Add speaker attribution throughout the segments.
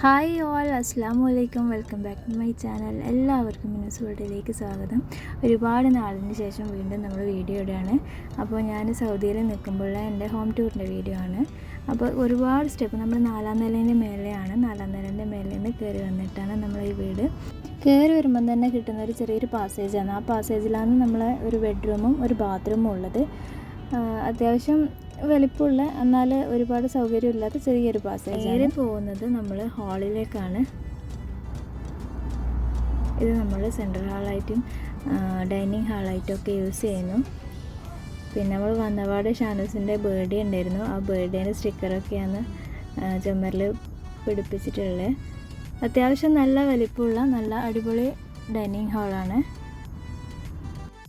Speaker 1: Hi all അസ്സാം വലൈക്കും welcome back to my channel. എല്ലാവർക്കും മിനസ് വേൾഡിലേക്ക് സ്വാഗതം. ഒരുപാട് നാളിന് ശേഷം വീണ്ടും നമ്മൾ വീഡിയോ ഇടുകയാണ് അപ്പോൾ ഞാൻ സൗദിയിൽ നിൽക്കുമ്പോഴുള്ള എന്റെ ഹോം ടൂറിന്റെ വീഡിയോ ആണ്. അപ്പോൾ ഒരുപാട് സ്റ്റെപ്പ് നമ്മൾ നാലാം നിലേന്റെ മേലെയാണ്. നാലാം നിലേന്റെ മേലെ നിന്ന് കയറി വന്നിട്ടാണ് നമ്മൾ ഈ വീട്. കയറി വരുമ്പം തന്നെ കിട്ടുന്ന ഒരു ചെറിയൊരു പാസേജാണ് ആ പാസേജിലാണ് നമ്മൾ ഒരു ബെഡ്റൂമും ഒരു ബാത്റൂമും ഉള്ളത്. അത്യാവശ്യം വലിപ്പമുള്ള എന്നാൽ ഒരുപാട് സൗകര്യമില്ലാത്ത ചെറിയൊരു പാസേജ് നേരെ പോകുന്നത് നമ്മൾ ഹാളിലേക്കാണ് ഇത് നമ്മൾ സെൻട്രൽ ഹാളായിട്ടും ഡൈനിങ് ഹാളായിട്ടും ഒക്കെ യൂസ് ചെയ്യുന്നു. പിന്നെ നമ്മൾ വന്നപാട് ഷാനൂസിന്റെ ബേർഡേ ഉണ്ടായിരുന്നു. ആ ബേർഡേന്റെ സ്റ്റിക്കറൊക്കെയാണ് ചുമരിൽ പിടിപ്പിച്ചിട്ടുള്ളത് അത്യാവശ്യം നല്ല വലിപ്പമുള്ള നല്ല അടിപൊളി ഡൈനിങ് ഹാളാണ്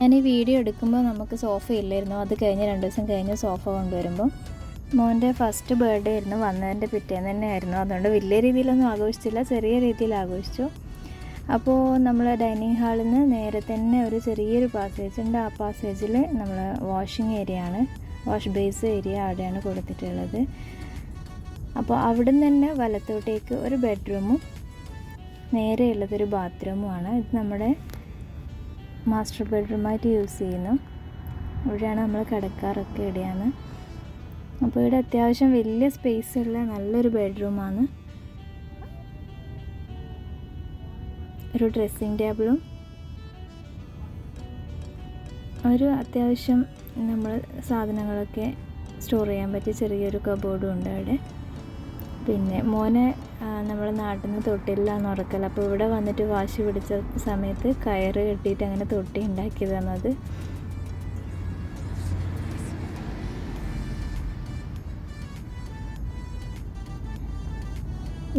Speaker 1: ഞാൻ ഈ വീഡിയോ എടുക്കുമ്പോൾ നമുക്ക് സോഫ ഇല്ലായിരുന്നു. അത് കഴിഞ്ഞ് രണ്ട് ദിവസം കഴിഞ്ഞ് സോഫ കൊണ്ടുവരുമ്പോൾ മോന്റെ ഫസ്റ്റ് ബർത്ത്ഡേ ആയിരുന്നു. വന്നതിന്റെ പിറ്റേന്ന് തന്നെ ആയിരുന്നു അതുകൊണ്ട് വലിയ രീതിയിലൊന്നും ആഘോഷിച്ചില്ല. ചെറിയ രീതിയിൽ ആഘോഷിച്ചു. അപ്പോൾ നമ്മൾ ഡൈനിങ് ഹാളിൽ നിന്ന് നേരെ തന്നെ ഒരു ചെറിയൊരു പാസേജ് ഉണ്ട്. ആ പാസേജിൽ നമ്മൾ വാഷിംഗ് ഏരിയ ആണ്. വാഷ് ബേസ് ഏരിയ അവിടെയാണ് കൊടുത്തിട്ടുള്ളത്. അപ്പോൾ അവിടെ നിന്ന് തന്നെ വലത്തോട്ടേക്ക് ഒരു ബെഡ്റൂമും നേരെയുള്ളതൊരു ബാത്റൂമുമാണ് ഇത് നമ്മുടെ മാസ്റ്റർ ബെഡ്റൂമായിട്ട് യൂസ് ചെയ്യുന്നു. ഇവിടെയാണ് നമ്മൾ കിടക്കാറൊക്കെ ഇവിടെയാണ് അപ്പോൾ ഇവിടെ അത്യാവശ്യം വലിയ സ്പേസ് ഉള്ള നല്ലൊരു ബെഡ്റൂമാണ്. ഒരു ഡ്രസ്സിങ് ടേബിളും ഒരു അത്യാവശ്യം നമ്മൾ സാധനങ്ങളൊക്കെ സ്റ്റോർ ചെയ്യാൻ പറ്റിയ ചെറിയൊരു കബോർഡും ഉണ്ട് അവിടെ. പിന്നെ മോനെ നമ്മൾ നാട്ടിൽ നിന്ന് തൊട്ടില്ലാന്ന് ഉറക്കൽ അപ്പോൾ ഇവിടെ വന്നിട്ട് വാശി പിടിച്ച സമയത്ത് കയറ് കെട്ടിയിട്ട് അങ്ങനെ തൊട്ടി ഉണ്ടാക്കി തന്നത്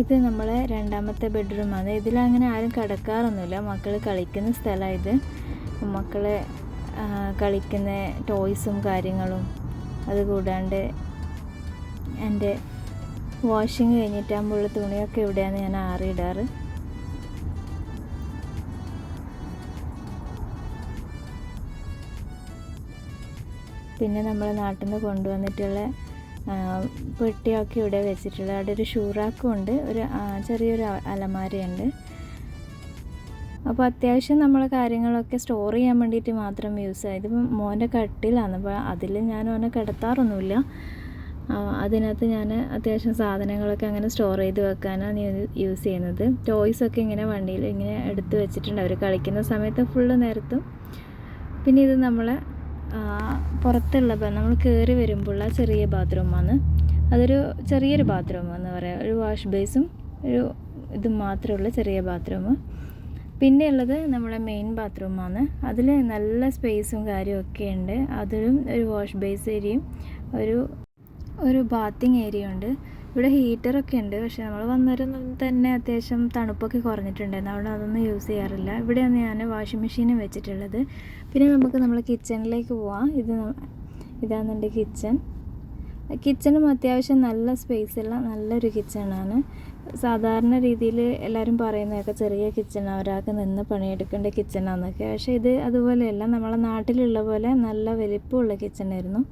Speaker 1: ഇത് നമ്മളെ രണ്ടാമത്തെ ബെഡ്റൂമാണ് ഇതിലങ്ങനെ ആരും കിടക്കാറൊന്നുമില്ല. മക്കൾ കളിക്കുന്ന സ്ഥലമാണ് ഇത്. മക്കൾ കളിക്കുന്ന ടോയ്സും കാര്യങ്ങളും അത് കൂടാണ്ട് എന്റെ വാഷിങ് കഴിഞ്ഞിട്ടാകുമ്പോൾ തുണിയൊക്കെ ഇവിടെയാണ് ഞാൻ ആറിയിടാറ്. പിന്നെ നമ്മൾ നാട്ടിൽ നിന്ന് കൊണ്ടുവന്നിട്ടുള്ള പെട്ടിയൊക്കെ ഇവിടെ വെച്ചിട്ടുള്ള അവിടെ ഒരു ഷൂറാക്കും ഉണ്ട് ഒരു ചെറിയൊരു അലമാരയുണ്ട്. അപ്പോൾ അത്യാവശ്യം നമ്മൾ കാര്യങ്ങളൊക്കെ സ്റ്റോർ ചെയ്യാൻ വേണ്ടിയിട്ട് മാത്രം യൂസ് ആയത് ഇതിപ്പം മോന്റെ കട്ടിലാണ് അപ്പോൾ അതിൽ ഞാൻ ഓനെ കിടത്താറൊന്നുമില്ല. അതിനകത്ത് ഞാൻ അത്യാവശ്യം സാധനങ്ങളൊക്കെ അങ്ങനെ സ്റ്റോർ ചെയ്ത് വെക്കാനാണ് യൂസ് ചെയ്യുന്നത്. ടോയ്സൊക്കെ ഇങ്ങനെ വണ്ടിയിൽ ഇങ്ങനെ എടുത്ത് വെച്ചിട്ടുണ്ട്. അവർ കളിക്കുന്ന സമയത്ത് ഫുള്ള് നേരത്തും. പിന്നെ ഇത് നമ്മളെ പുറത്തുള്ള നമ്മൾ കയറി വരുമ്പോഴുള്ള ചെറിയ ബാത്റൂമാണ് അതൊരു ചെറിയൊരു ബാത്റൂം എന്ന് പറയാം. ഒരു വാഷ് ബേസും ഒരു ഇത് മാത്രമുള്ള ചെറിയ ബാത്റൂം പിന്നെ ഉള്ളത് നമ്മളെ മെയിൻ ബാത്റൂമാണ് അതിൽ നല്ല സ്പേസും കാര്യമൊക്കെ ഉണ്ട്. അതിലും ഒരു വാഷ് ബേസ് ഏരിയയും ഒരു ഒരു ബാത്തിങ് ഏരിയ ഉണ്ട്. ഇവിടെ ഹീറ്ററൊക്കെ ഉണ്ട്. പക്ഷെ നമ്മൾ വന്നേരം തന്നെ അത്യാവശ്യം തണുപ്പൊക്കെ കുറഞ്ഞിട്ടുണ്ടായിരുന്നു. അവിടെ അതൊന്നും യൂസ് ചെയ്യാറില്ല. ഇവിടെയാണ് ഞാൻ വാഷിംഗ് മെഷീനും വെച്ചിട്ടുള്ളത്. പിന്നെ നമുക്ക് നമ്മൾ കിച്ചണിലേക്ക് പോവാം. ഇത് ഇതാണ് കിച്ചൺ കിച്ചണും അത്യാവശ്യം നല്ല സ്പേസുള്ള നല്ലൊരു കിച്ചണാണ് സാധാരണ രീതിയിൽ എല്ലാവരും പറയുന്നതൊക്കെ ചെറിയ കിച്ചൺ ഒരാൾക്ക് നിന്ന് പണിയെടുക്കേണ്ട കിച്ചണാന്നൊക്കെ പക്ഷേ ഇത് അതുപോലെയല്ല. നമ്മളെ നാട്ടിലുള്ള പോലെ നല്ല വലിപ്പമുള്ള കിച്ചണായിരുന്നു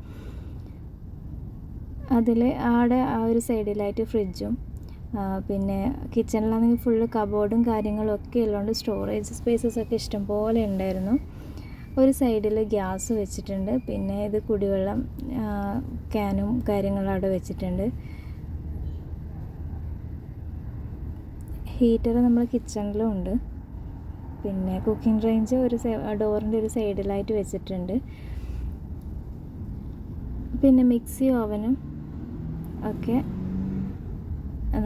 Speaker 1: അതിൽ ആടെ ആ ഒരു സൈഡിലായിട്ട് ഫ്രിഡ്ജും പിന്നെ കിച്ചണിലാണെങ്കിൽ ഫുള്ള് കബോർഡും കാര്യങ്ങളും ഒക്കെ ഉള്ളതുകൊണ്ട് സ്റ്റോറേജ് സ്പേസസ് ഒക്കെ ഇഷ്ടംപോലെ ഉണ്ടായിരുന്നു. ഒരു സൈഡിൽ ഗ്യാസ് വെച്ചിട്ടുണ്ട് പിന്നെ ഇത് കുടിവെള്ളം ക്യാനും കാര്യങ്ങളും അവിടെ വെച്ചിട്ടുണ്ട്. ഹീറ്റർ നമ്മൾ കിച്ചണിലും ഉണ്ട്. പിന്നെ കുക്കിംഗ് റേഞ്ച് ഒരു ഡോറിന്റെ ഒരു സൈഡിലായിട്ട് വെച്ചിട്ടുണ്ട്. പിന്നെ മിക്സി ഓവനും ഒക്കെ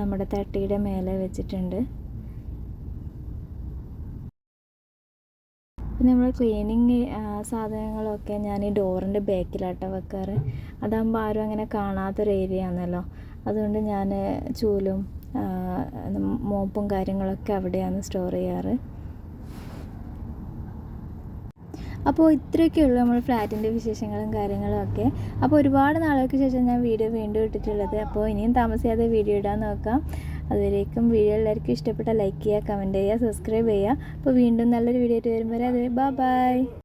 Speaker 1: നമ്മുടെ തട്ടിയുടെ മേലെ വെച്ചിട്ടുണ്ട്. പിന്നെ നമ്മൾ ക്ലീനിങ് സാധനങ്ങളൊക്കെ ഞാൻ ഈ ഡോറിന്റെ ബാക്കിലാട്ടോ വെക്കാറ്. അതാകുമ്പോൾ ആരും അങ്ങനെ കാണാത്തൊരു ഏരിയ ആണല്ലോ. അതുകൊണ്ട് ഞാൻ ചൂലും മോപ്പും കാര്യങ്ങളൊക്കെ അവിടെയാണ് സ്റ്റോർ ചെയ്യാറ്. അപ്പോൾ ഇത്രയൊക്കെയുള്ളൂ നമ്മൾ ഫ്ലാറ്റിന്റെ വിശേഷങ്ങളും കാര്യങ്ങളും ഒക്കെ. അപ്പോൾ ഒരുപാട് നാളുകൾക്ക് ശേഷം ഞാൻ വീഡിയോ വീണ്ടും ഇട്ടിട്ടുള്ളത്. അപ്പോൾ ഇനിയും താമസിയാതെ വീഡിയോ ഇടാൻ നോക്കാം. അതുവരേക്കും വീഡിയോ എല്ലാവർക്കും ഇഷ്ടപ്പെട്ട ലൈക്ക് ചെയ്യുക കമന്റ് ചെയ്യുക സബ്സ്ക്രൈബ് ചെയ്യുക. അപ്പോൾ വീണ്ടും നല്ലൊരു വീഡിയോ ആയിട്ട് വരുമ്പോൾ വരെ അത്. Bye bye.